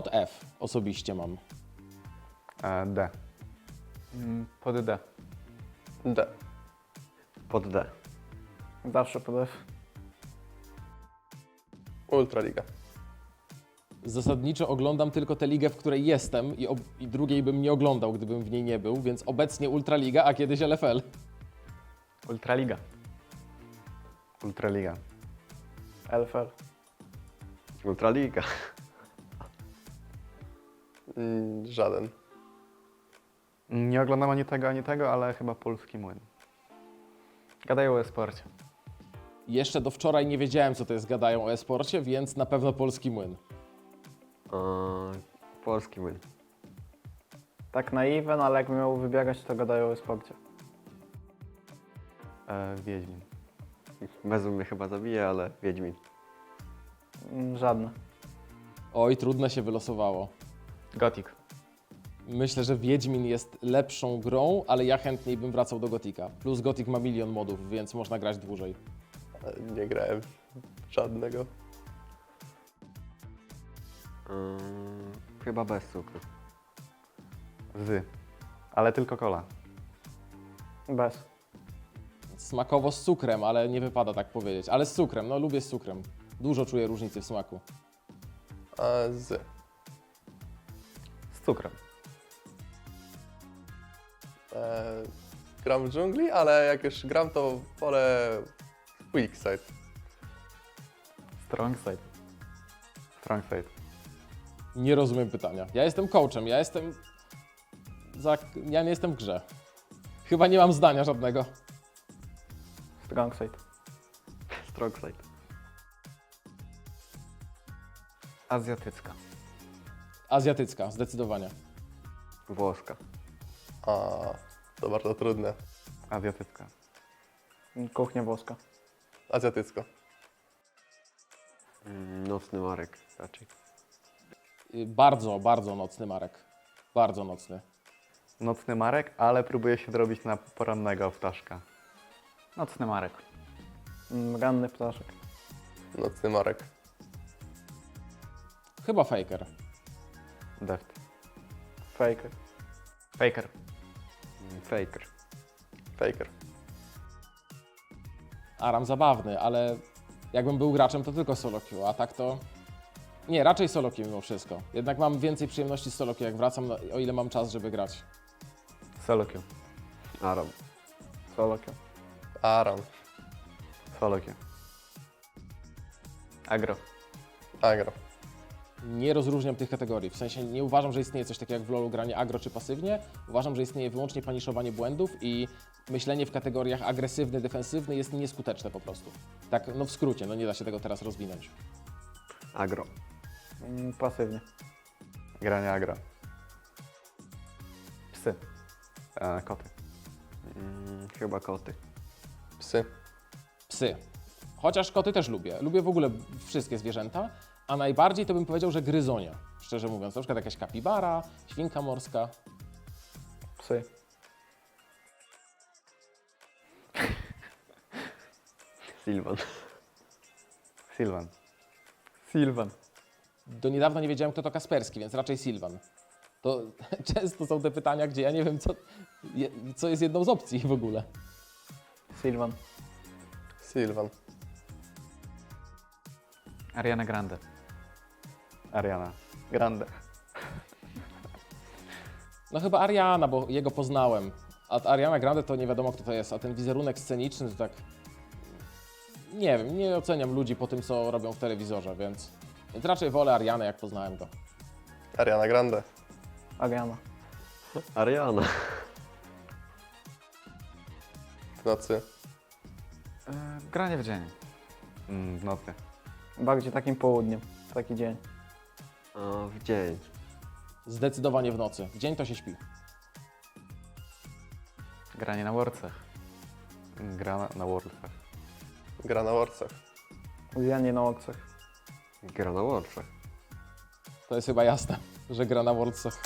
Pod F osobiście mam. E, D. Mm, Pod D. D. Pod D. Zawsze pod F. Ultraliga. Zasadniczo oglądam tylko tę ligę, w której jestem i, ob- i drugiej bym nie oglądał, gdybym w niej nie był, więc obecnie Ultraliga, a kiedyś LFL. Ultraliga. Ultraliga. LFL. Ultraliga. Mm, żaden. Nie oglądam ani tego, ani tego, ale chyba polski młyn. Gadają o e-sporcie. Jeszcze do wczoraj nie wiedziałem, co to jest gadają o e-sporcie, więc na pewno polski młyn. E, polski młyn. Tak naiwny, ale jakbym miał wybierać, to gadają o e-sporcie. E, Wiedźmin. Mezu mnie chyba zabije, ale Wiedźmin. Mm, Żadne. Oj, trudne się wylosowało. Gothic. Myślę, że Wiedźmin jest lepszą grą, ale ja chętniej bym wracał do Gotika. Plus Gothic ma milion modów, więc można grać dłużej. Nie grałem w żadnego. E, chyba bez cukru. Z. Ale tylko kola. Bez. Smakowo z cukrem, ale nie wypada tak powiedzieć. Ale z cukrem, no lubię z cukrem. Dużo czuję różnicy w smaku. A z. Z cukrem. E, gram w dżungli, ale jak już gram, to wolę weak side. Strong side. Strong side. Nie rozumiem pytania. Ja jestem coachem, ja jestem. Za... Ja nie jestem w grze. Chyba nie mam zdania żadnego. Strong side. Strong side. Azjatycka. Azjatycka, zdecydowanie. Włoska. A to bardzo trudne. Azjatycka. Kuchnia włoska. Azjatycko. Mm, nocny Marek raczej. Y, Bardzo, bardzo nocny Marek. Bardzo nocny. Nocny Marek, ale próbuje się dorobić na porannego ptaszka. Nocny Marek. Mm, Ranny ptaszek. Nocny Marek. Chyba Faker. Deft. Faker. Faker. Mm, Faker. Faker. Aram zabawny, ale jakbym był graczem, to tylko solo queue, a tak to... Nie, raczej solo queue mimo wszystko. Jednak mam więcej przyjemności z solo queue, jak wracam, no, o ile mam czas, żeby grać. Solo queue. Aram. Solo queue. Aram. Solo queue. Agro. Agro. Nie rozróżniam tych kategorii. W sensie nie uważam, że istnieje coś takiego jak w LoLu granie agro czy pasywnie. Uważam, że istnieje wyłącznie paniszowanie błędów i myślenie w kategoriach agresywny, defensywny jest nieskuteczne po prostu. Tak, no w skrócie, no nie da się tego teraz rozwinąć. Agro. Mm, Pasywnie. Granie agra. Psy. E, koty. Mm, chyba koty. Psy. Psy. Chociaż koty też lubię. Lubię w ogóle wszystkie zwierzęta, a najbardziej to bym powiedział, że gryzonia. Szczerze mówiąc, na przykład jakaś kapibara, świnka morska. Psy. Sylvan. Sylvan. Sylvan. Do niedawna nie wiedziałem, kto to Kasperski, więc raczej Sylwan. To często są te pytania, gdzie ja nie wiem, co, je- co jest jedną z opcji w ogóle. Sylvan. Sylvan. Ariana Grande. Ariana. Grande. No chyba Ariana, bo jego poznałem. A Ariana Grande to nie wiadomo, kto to jest, a ten wizerunek sceniczny to tak... Nie wiem, nie oceniam ludzi po tym, co robią w telewizorze, więc, więc raczej wolę Arianę, jak poznałem go. Ariana Grande. Ariana. Ariana. W nocy. Granie w dzień. Mm, w nocy. Bardziej takim południem. Taki dzień. A, w dzień. Zdecydowanie w nocy. W dzień to się śpi. Granie na worcach. Gra na, na Worldsach. Gra na worcach. Zjanie na okcach. Gra na łączach. To jest chyba jasne, że gra na Worldsach.